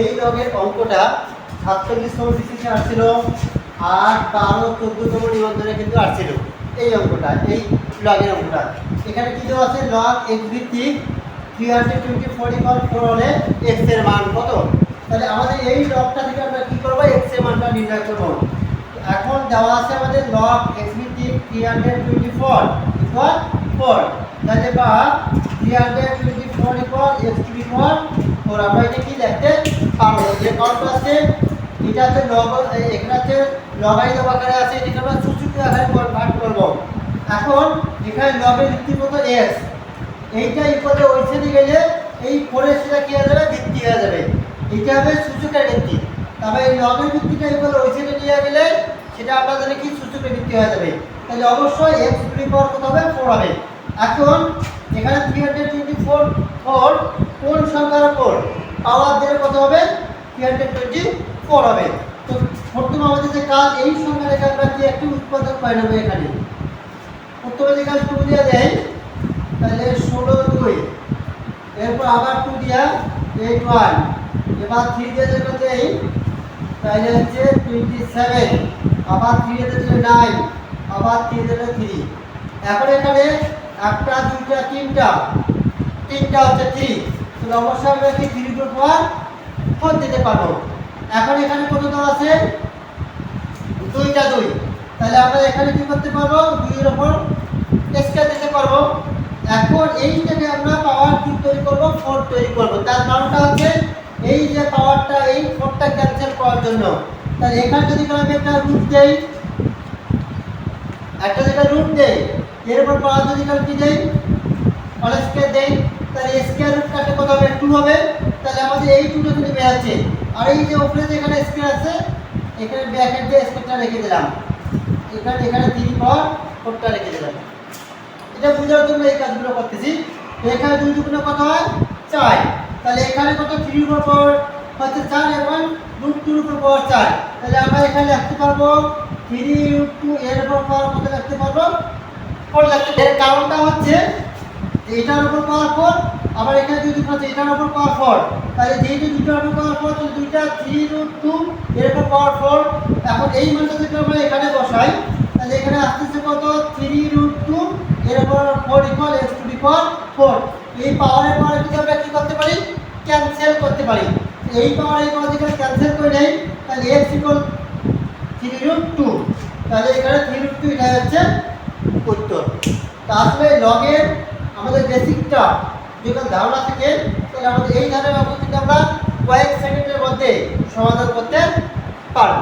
এই লগের অঙ্কটা সাতচল্লিশতম ডিসিশন আসছিল আট বারো, চোদ্দতম নিবন্ধনে কিন্তু আসছিল এই অঙ্কটা, এই লগের অঙ্কটা। এখানে কি দেওয়া আছে? লগ এক্স ভিত্তিক three hundred twenty forty four four হলে এক্সের মান কত? তাহলে আমাদের এই লগটা থেকে আমরা কী করব? এক্সের মানটা নির্ণয় করব। এখন দেওয়া আছে আমাদের লগ এক্স ভিত্তিক three hundred twenty four equal four তাহলে বা three hundred twenty four equal x to four four আমরা কি দেখতে পারব যে আছে, এটা হচ্ছে লগ এখানে হচ্ছে লগারিদম আকারে আছে এটাকে আমরা সূচকীয় আকারে কনভার্ট করব। এখন এখানে লগের রীতিমত এক্স এইটা ইকুয়ালে ওই সাইডে গেলে এই ফোরের সেটা কি হয়ে যাবে? ভিত্তি হয়ে যাবে। এটা হবে সূচকের ভিত্তি। তবে এই লগের ভিত্তিটা ইকুয়ালে ওই সাইডে নিয়ে গেলে সেটা জানি কি সূচকের ভিত্তি হয়ে যাবে। তাহলে অবশ্যই এক্স টু পাওয়ার কত হবে? ফোর হবে। এখন এখানে three hundred twenty four four কোন সংখ্যার ওপর পাওয়ার দিলে কত হবে? থ্রি হান্ড্রেড টোয়েন্টি ফোর হবে। তো প্রথমে আমাদের যে কাজ, এই সংখ্যা রেখে আমরা কি একটি উৎপাদক পাই নেব এখানে। প্রথমে যে কাজ টু দিয়ে দেয় তাহলে ষোলো দুই, এরপর আবার টু দিয়া এইট ওয়ান এবার থ্রি দিয়ে যেটা দেই, তাহলে হচ্ছে টোয়েন্টি সেভেন আবার থ্রি দিয়ে নাইন আবার থ্রি দিলে থ্রি এখন এখানে একটা, দুইটা, তিনটা। তিনটা হচ্ছে থ্রি তো আমরা কি থ্রি টু ফোর ফোর দিতে পারব। এখন এখানে কত দেওয়া আছে? দুইটা দুই। তাহলে আমরা এখানে কি করতে পারব? দুইয়ের ওপর স্কেল দিতে পারব। এখন এই এইটাকে আমরা পাওয়ার কি তৈরি করব ফোর তৈরি করব। তার কারণটা হচ্ছে এই যে পাওয়ারটা এই ফোরটা ক্যান্সেল করার জন্য। তাহলে এখানে যদি আমি একটা রুট দেই, একটা যেটা রুট দেই এর উপর পাওয়ার কি দেই অল স্কয়ার দেই তাহলে স্কয়ার রুট কাটে কত হবে? টু হবে। তাহলে আমাদের এই টুটা যদি আছে আর এই যে উপরে যে এখানে স্কয়ার আছে, এখানে ব্র্যাকেট দিয়ে স্কয়ারটা রেখে দিলাম। এখানে এখানে থ্রি পর ফোরটা রেখে দিলাম। এটা বোঝার জন্য এই কাজগুলো করতেছি। এখানে দুই দুগুণে কত হয়? চার। তাহলে এখানে কত? থ্রি উপর পাওয়ার হচ্ছে চার এবং রুট টুর উপর পাওয়ার চার। তাহলে আমরা এখানে লিখতে পারব থ্রি রুট টু এর উপর পাওয়ার কত লিখতে পারব? ফোর লিখতে এর কারণটা হচ্ছে এটার উপর পাওয়ার ফোর আবার এখানে যদি আছে এটার উপর পাওয়ার ফোর তাহলে যেহেতু দুটার উপর পাওয়ার ফোর তাহলে দুইটা থ্রি রুট টু এর উপর পাওয়ার ফোর এখন এই মানটা যদি আমরা এখানে বসাই, তাহলে এখানে আসতেছে কত? থ্রি রুট টু এর উপর four equal x to power four এই পাওয়ারের পাওয়ার যদি আমরা কি করতে পারি? ক্যান্সেল করতে পারি। এই পাওয়ার এই পাওয়ার যদি ক্যান্সেল করে নেই, তাহলে x equal three root two তাহলে এখানে থ্রি রুট টু এটা হচ্ছে করতে হবে। তা আসলে লগের আমাদের বেসিকটা যদি ধারণা থাকে, তাহলে আমাদের এই ধারণা কিন্তু আমরা কয়েক সেকেন্ডের মধ্যে সমাধান করতে পারব।